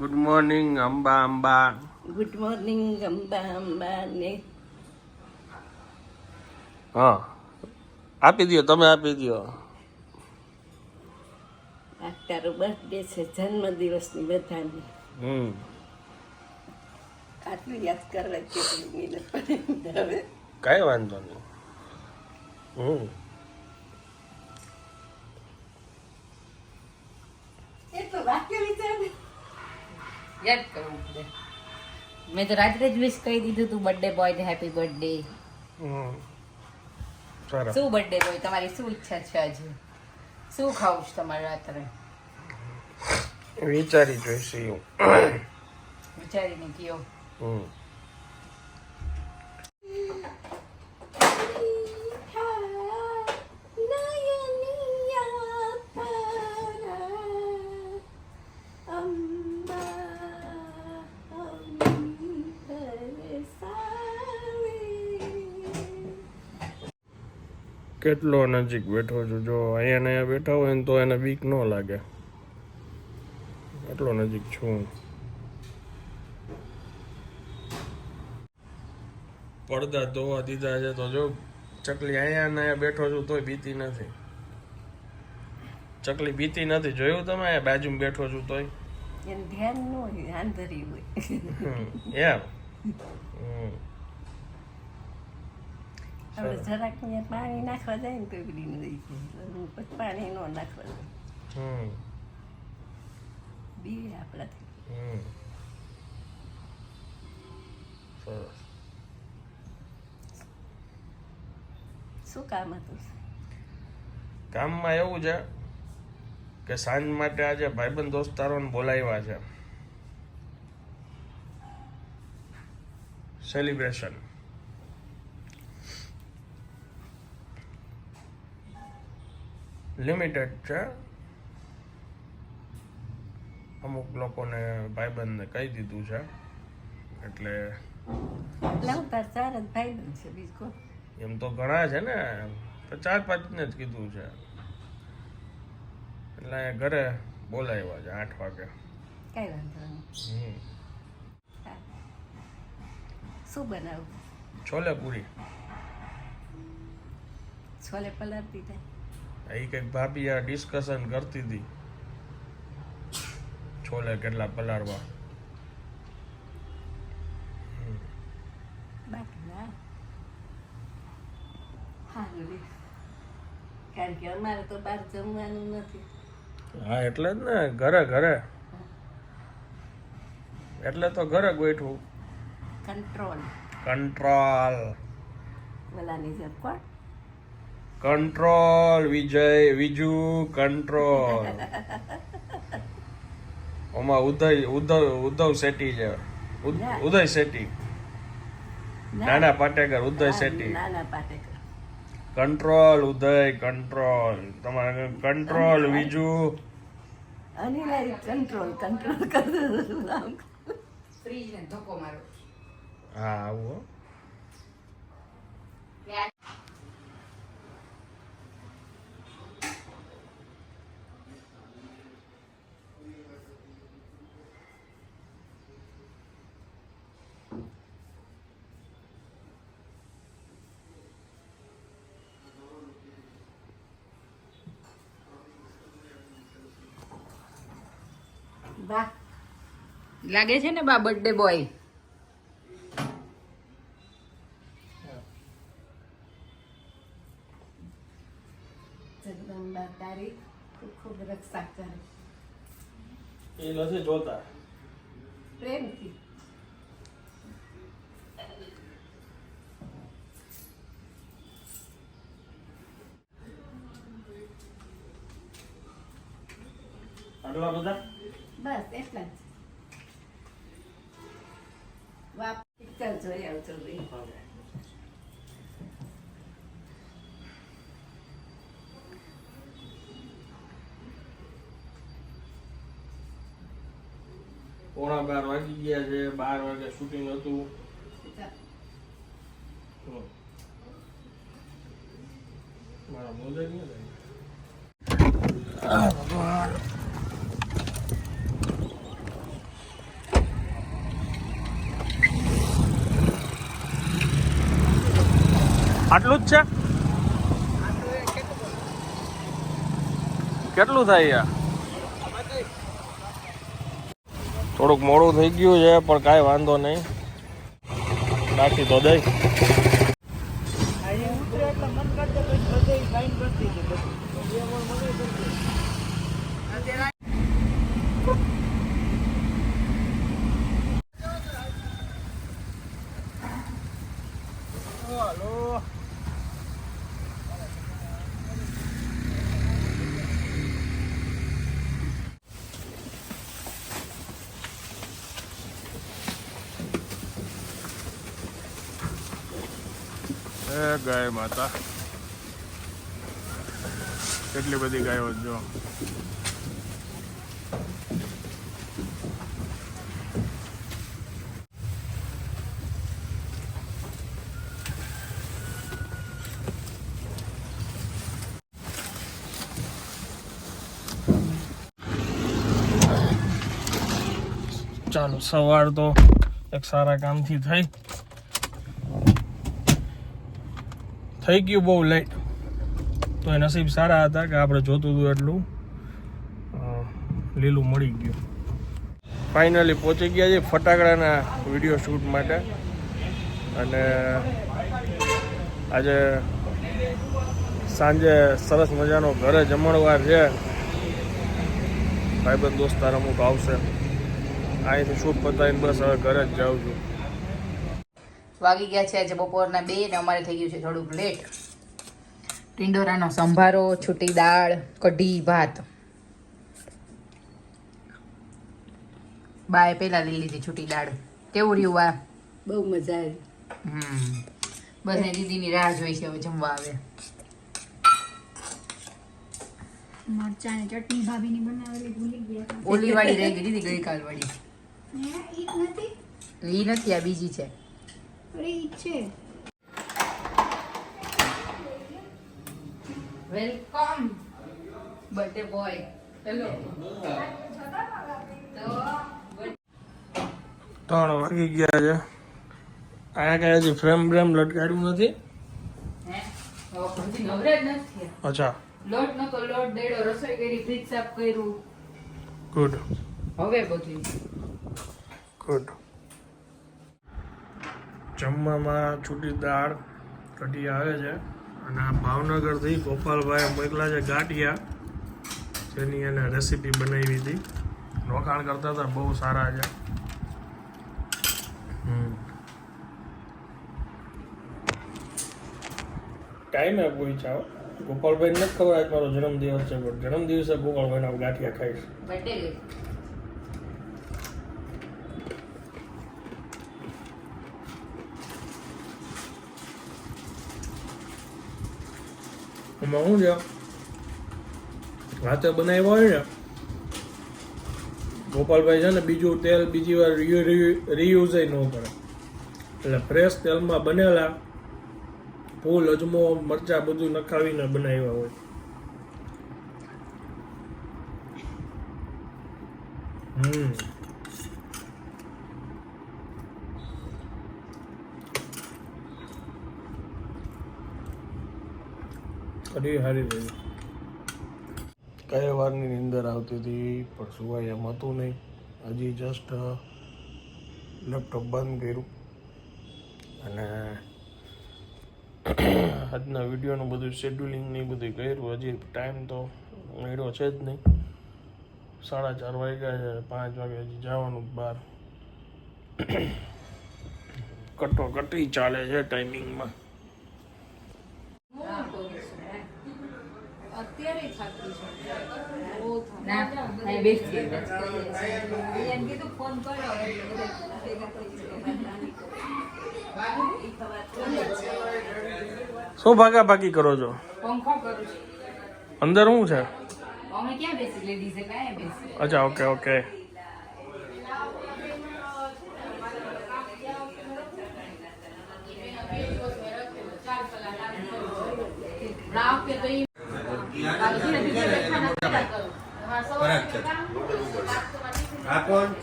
Good morning Amba Amba good morning Amba Amba ને. હા. આપી દો તમે આપી દો તારો બર્થડે છે જન્મદિવસની બધાની. હમ. આટલું યાદ કરવા કે હવે. કઈ વાંધો નહીં. હમ. એટલું વાક્ય યાદ કરવું પડે. મેં તો રાત્રે જ વિશ કહી દીધું તું બર્થડે બોય ને હેપી બર્થડે શું બર્થડે બોય તમારી શું ઈચ્છા છે આજે? શું ખાવું છે તમારે રાત્રે? વિચારી જોઈશે વિચારીને કયો. હમ. કેટલો નજીક બેઠો છું? જો અહીંયા ને બેઠા હોય ને તો એને બીક ન લાગે. એટલો નજીક છું પડદા ધોવા દીધા છે તો જો ચકલી અહીંયા ને બેઠો છું તોય બીતી નથી. ચકલી બીતી નથી. જોયું તમે અહીંયા બાજુમાં બેઠો છું તોય? ધ્યાન ન હોય આંધરી હોય. હમ, એમ? આપણે જરાક અહીંયા પાણી નાખવા જાય ને તો બધી નહીં પછી પાણી ન નાખવા જાય બી આપણાથી સરસ શું કામ હતું કામમાં એવું છે કે સાંજ માટે આજે ભાઈબંધ દોસ્તારોને બોલાવ્યા છે સેલિબ્રેશન લિમિટેડ છે. અમુક લોકોને ભાઈબંધને કહી દીધું છે. એટલે એમ તો ઘણા છે ને. ચાર પાંચ ને જ કીધું છે. એટલે ઘરે બોલાવ્યા છે આઠ વાગે. કઈ વાંધો નહીં. શું બનાવું છોલે પૂરી. છોલે પલાળતી થાય. એ કંઈક ભાભી આ ડિસ્કશન કરતી હતી. છોલે કેટલા પલાળવા. કારણ કે અમારે તો બહાર જમવાનું નથી. હા એટલે જ ને ઘરે ઘરે. એટલે તો ઘરે ગોઠવું. કંટ્રોલ. કંટ્રોલ. ઓલાની જેમ કોણ? કંટ્રોલ વિજય વિજુ કંટ્રોલ ઓમાં ઉદય ઉદ્ધવ ઉદ્ધવ શેટ્ટી છે ઉદય શેટ્ટી નાના પાટેકર ઉદય શેટ્ટી કંટ્રોલ ઉદય કંટ્રોલ તમારે કંટ્રોલ વિજુ કંટ્રોલ કંટ્રોલ કરતું ફ્રીજ ને ધક્કો મારો. હા આવું. વાહ. લાગે છે ને બા બર્થડે બોય જગદંબા તારી ખૂબ ખૂબ રક્ષા કરે. એ નથી જોતા. પ્રેમથી. આટલા બધા? બસ એટલા જ. વાહ પિક્ચર જોઈ આવજો ભાઈ. પોણા બાર વાગી ગયા છે બાર વાગે શૂટિંગ હતું. હમ. મારા મોજા નહીં આટલું જ છે? કેટલું થાય થોડુંક મોડું થઈ ગયું છે, પણ કાંઈ વાંધો નહીં. બાકી તો દઈ. એ ગાય માતા. કેટલી બધી ગાયો જો. ચાલો સવાર તો એક સારા કામથી થઈ. થઈ ગયું બહુ લેટ તો એ નસીબ સારા હતા કે આપણે જોતું હતું એટલું. લીલું મળી ગયું. ફાઇનલી પહોંચી ગયા છે ફટાકડાના વીડિયો શૂટ માટે. અને આજે સાંજે સરસ મજાનો ઘરે જમણવાર છે. ભાઈબંધ દોસ્તાર અમુક આવશે. અહીંથી શૂટ પતાવીને બસ હવે ઘરે જ જાઉં છું. વાગી ગયા છે આજે બપોરના બે ને અમારે થઈ ગયું છે થોડુંક લેટ ટિંડોરાનો સંભારો છૂટી દાળ કઢી ભાત. બાએ પહેલાં લઈ લીધી છૂટી દાળ. કેવું રહ્યું બા? બહુ મજા આવી. હમ. બસ એ દીદીની રાહ જોઈ છે હવે જમવા આવે. મરચાની ચટણી ભાભીની બનાવેલી ભૂલી ગયા ઓલી વાળી રહી ગઈ દીદી ગઈકાલ વાળી એ નથી આ બીજી છે. છે. વેલકમ. Birthday boy. હેલો. ત્રણ વાગી ગયા છે. અહીંયા કયા છે ફ્રેમ બ્રેમ લટકાડ્યું નથી? હે? હવે હજી નવરા જ નથી. અચ્છા. લોટ નતો લોટ દેડો રસોઈ કરી ફ્રીજ સાફ કર્યું. ગુડ હવે બધું. ગુડ જમવામાં છૂટી દાળ કઢી આવે છે. અને આ ભાવનગરથી ગોપાલભાઈ મોકલા છે ગાંઠિયા. જેની એને રેસીપી બનાવી હતી. રોકાણ કરતા હતા, બહુ સારા છે. ટાઈમે પૂછ્યા હો. ગોપાલભાઈ નથી ખબર આજ મારો જન્મદિવસ છે, પણ જન્મદિવસે ગોપાલભાઈના ગાંઠિયા ખાઈશ. એમાં શું છે રાતે બનાવ્યો હોય ને? ગોપાલભાઈ છે ને બીજું તેલ બીજી વાર રીયુઝ ન કરે. એટલે ફ્રેશ તેલમાં બનેલા ફૂલ, અજમો, મરચા બધું નખાવીને બનાવ્યા હોય. હમ. કઢી સારી રહી કયા વારની નીંદર આવતી હતી, પણ સુવાય એમ હતું નહીં. હજી જસ્ટ લેપટોપ બંધ કર્યું. અને આજના વિડીયોનું બધું શેડ્યુલિંગ ને બધું કર્યું. હજી ટાઈમ તો મળ્યો છે જ નહીં. સાડા ચાર વાગ્યા છે, પાંચ વાગે હજી જવાનું બહાર કટોકટી ચાલે છે ટાઈમિંગમાં ના અહીં બેસી શું ભાગા ભાગી કરો છો? પંખો કરું છું. અંદર શું છે? અમે ક્યાં બેસી લેડીઝે ક્યાં બેસી? અચ્છા ઓકે ઓકે. રાવ કે તો છે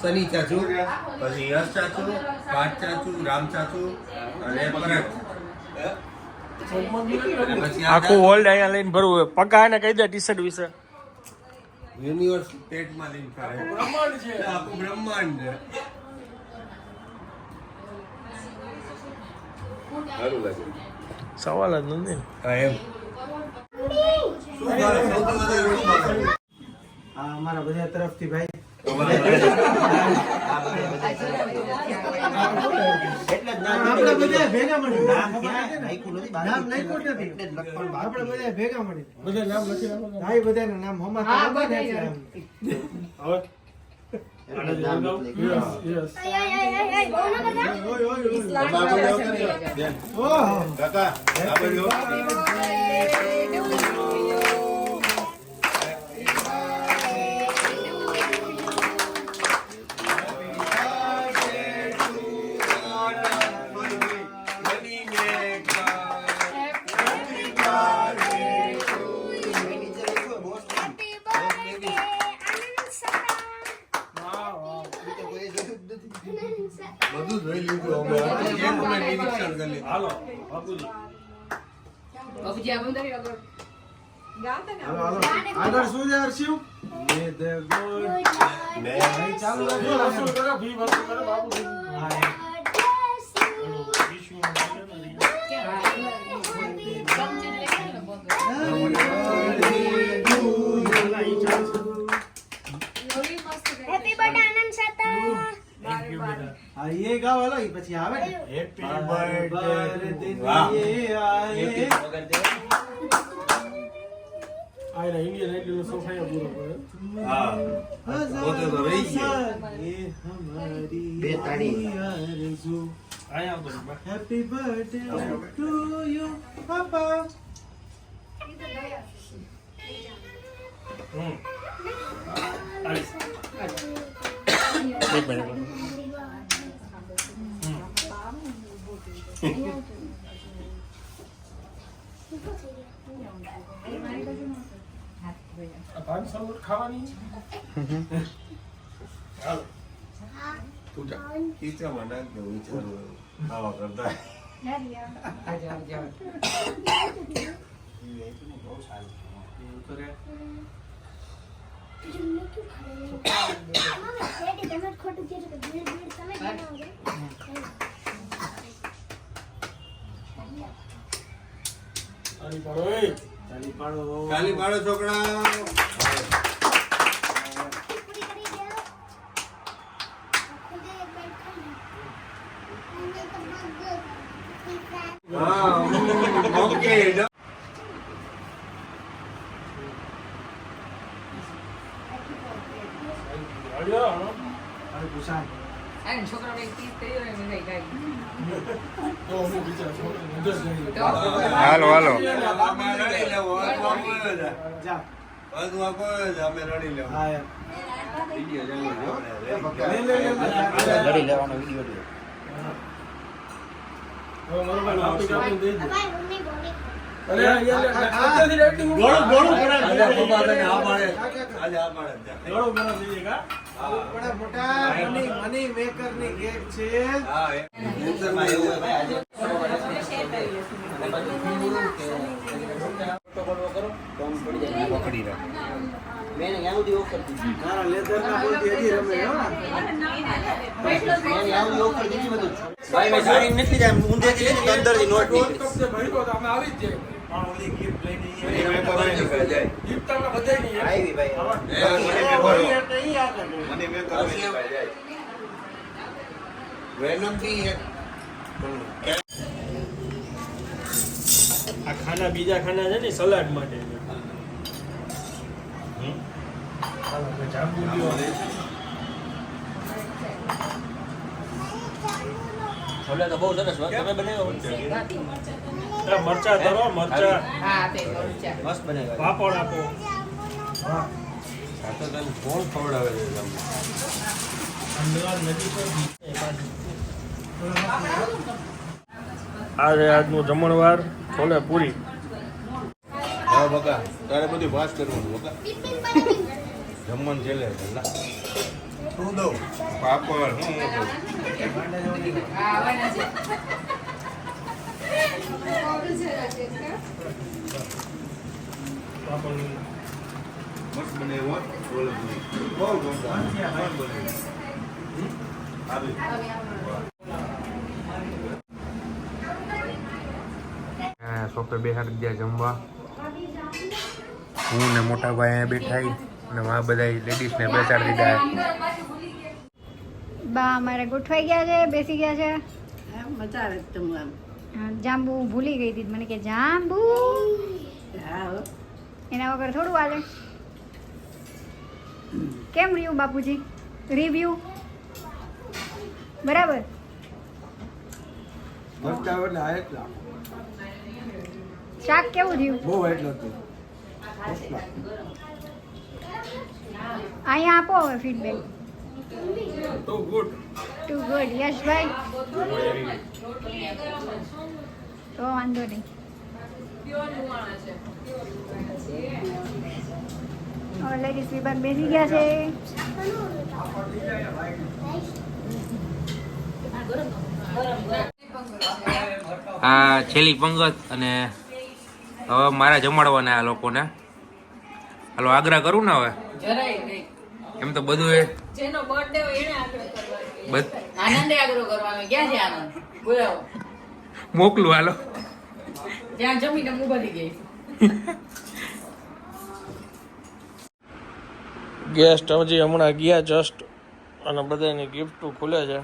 સની ચાચુ પછી યશ ચાચુ પાર્થ ચાચુ રામ ચાચુ અને પરત આખું વર્લ્ડ અહીંયા લઈને ભરવું હોય પકા એને કહી દે ટી શર્ટ વિશે. યુનિવર્સ પેટમાં લઈને ફરે. બ્રહ્માંડ છે. આખું બ્રહ્માંડ છે. સારું લાગે સવાલ જ નથી. હા એમ. અમારા બધા તરફથી ભાઈ એટલે જ નામ આપણે બધા ભેગા મળી નામ આપણે બધા ભેગા મળી બધા નામ લખી ભાઈ બધાના નામ હમણાં હા, ખબર બધા નથી યાર. આમ. હવે બધું જોઈ લીધું અમે. એક અમે નિરીક્ષણ કરી લીધું. હાલો બાપુજી. બાપુજી આ આગળ. શું છે હર્ષિવ? ચાલુ બાપુજી. આઈએગા ગાવા લાગી પછી આવે હેપી બર્થડે આયે. આયરા ઇન્ડિયન આઈડલ સોફાયા પૂરો કરે હા. પોતે તો રહી ગયો. બે તાળી આયા બસ હેપી બર્થડે ટુ યુ પાપા હમ. એક મિનિટ. આ પાંચસો નોટ ખાવાની હાલો તું જા. ખીચામાં નાખ દે વિચારું ખાવા કરતા આજે આવજો. આની પર ઓય. તાળી પાડો. ખાલી પાડો છોકરા. હા ઓકે હાલ્યો, હાલો. અરે કુશાન આ ને છોકરાઓને એક તીર કર્યો ને એને ગાય. તો હું વિચાર છું, અંદર જઈએ. તો હાલો હાલો અમે રડી લેવો વાંધો આપો જ. જા વાંધો આપો જ, અમે રડી લેવો હા યાર વીડિયો ચાલુ છે. લે લે લે લે. લડી લેવાનો. વીડિયો હવે મારો ભાઈ માફી કાપીને દઈ દે. અરે, યાર, અત્યારથી acting હું- ગોળું ગોળું કરાય. આજે પપ્પા તને આ પાડે. આજે આ પાડે. ભાઈ તો અમે આવી જ. પણ ઓલી લઈને કરી જાય. બધાય નહીં. મને મેં જાય. થી એક. આ ખાના બીજા ખાના છે ને સલાડ માટે. છે. તો બહુ જાંબુ લ્યો. આ મરચા ધરો મરચા. હા તે પાપડ આપો. હા તો તને કોણ ખવડાવે છે તમને? અમદાવાદ નદી પર આ આજનું જમણવાર છોલે પૂરી. હા બકા. તારે બધું પાસ કરવાનું બકા. જમવાનું છેલ્લે. શું દઉં પાપડ હું છે મસ્ત. બહુ સોફે બેહાડી ગયા જમવા હું ને મોટા ભાઈ અહીંયા બેઠા ઈ. અને આ બધા લેડીઝને બેસાડી દીધા. બા અમારે ગોઠવાઈ ગયા છે બેસી ગયા છે. મજા આવે છે આમ જાંબુ ભૂલી ગઈ હતી મને કે જાંબુ. એના વગર થોડું હાલે. કેમ રહ્યું બાપુજી? રિવ્યુ બરાબર? શાક કેવું થયું બહુ એટલું હતું. અહીંયા આપો હવે feedback too good too good યશભાઈ તો વાંધો નહીં. લેડીઝ વિભાગ બેસી ગયા છે. આ છેલ્લી પંગત અને હવે મારા જમાડવાના આ લોકોને. હાલો આગ્રહ કરું ને હવે? એમ તો બધું એ જેનો બર્થડે હોય એને આગ્રહ કરવાનો. આનંદે આગ્રહ કરવાનો. ક્યાં છે આનંદ? બોલાવો. મોકલું હાલો. જ્યાં જમીને હું ગઈ. ગેસ્ટ હજી હમણાં ગયા જસ્ટ અને બધાની ગિફ્ટ ખુલે છે.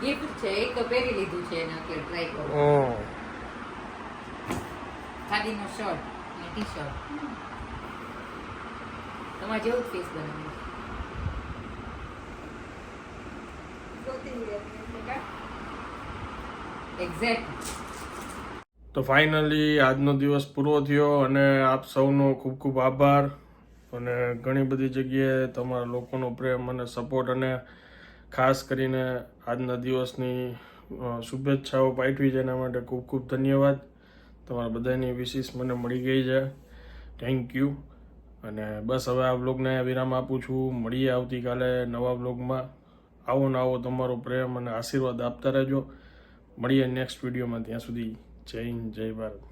ગિફ્ટ છે એક તો પહેરી લીધું છે એને એટલે ટ્રાય કરો. ખાદીનો શર્ટ અને ટી શર્ટ તમારે જેવું જ ફેસ બનાવ્યું એક્ઝેક્ટ તો ફાઇનલી આજનો દિવસ પૂરો થયો અને આપ સૌનો ખૂબ ખૂબ આભાર. અને ઘણી બધી જગ્યાએ તમારા લોકોનો પ્રેમ અને સપોર્ટ અને ખાસ કરીને આજના દિવસની શુભેચ્છાઓ પાઠવી છે એના માટે ખૂબ ખૂબ ધન્યવાદ. તમારા બધાની વિશેષ મને મળી ગઈ છે. થેન્ક યુ અને બસ હવે આ બ્લોગને વિરામ આપું છું. મળીએ આવતીકાલે નવા બ્લોગમાં આવો ને આવો તમારો પ્રેમ અને આશીર્વાદ આપતા રહેજો. મળીએ નેક્સ્ટ વિડીયોમાં ત્યાં સુધી જય હિન્દ જય ભારત